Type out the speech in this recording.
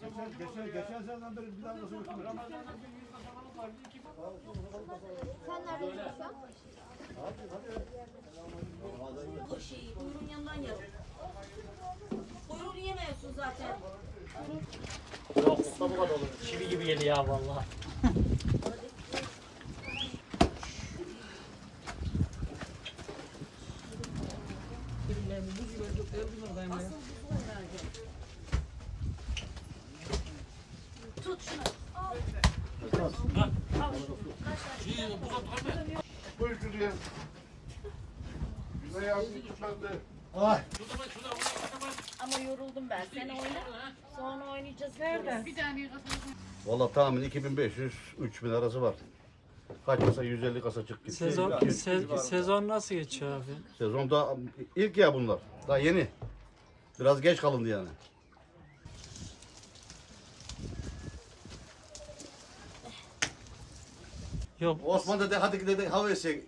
Geçen, geçen, geçen seneden beri bir daha nasıl yokmuş? Sen nerede yaşıyorsun? O şeyi kuyruğun yanından yap. Kuyruğunu yemiyorsun zaten. Yok usta bu kadar olur. Çivi gibi geliyor ya vallahi. Tut şunu. Buyur Gülüye. Güney abi ben de. Ay. Ama yoruldum ben. Sen oyna. Sonra oynayacağız. Nerede? Valla tahmin 2500-3000 arası var. Kaç kasa 150 kasa çık gitti. Sezon, se- sezon nasıl geçiyor abi? Sezonda ilk ya bunlar. Daha yeni. Biraz geç kalındı yani. Yok Osman dedi hadi gidelim hava esecek.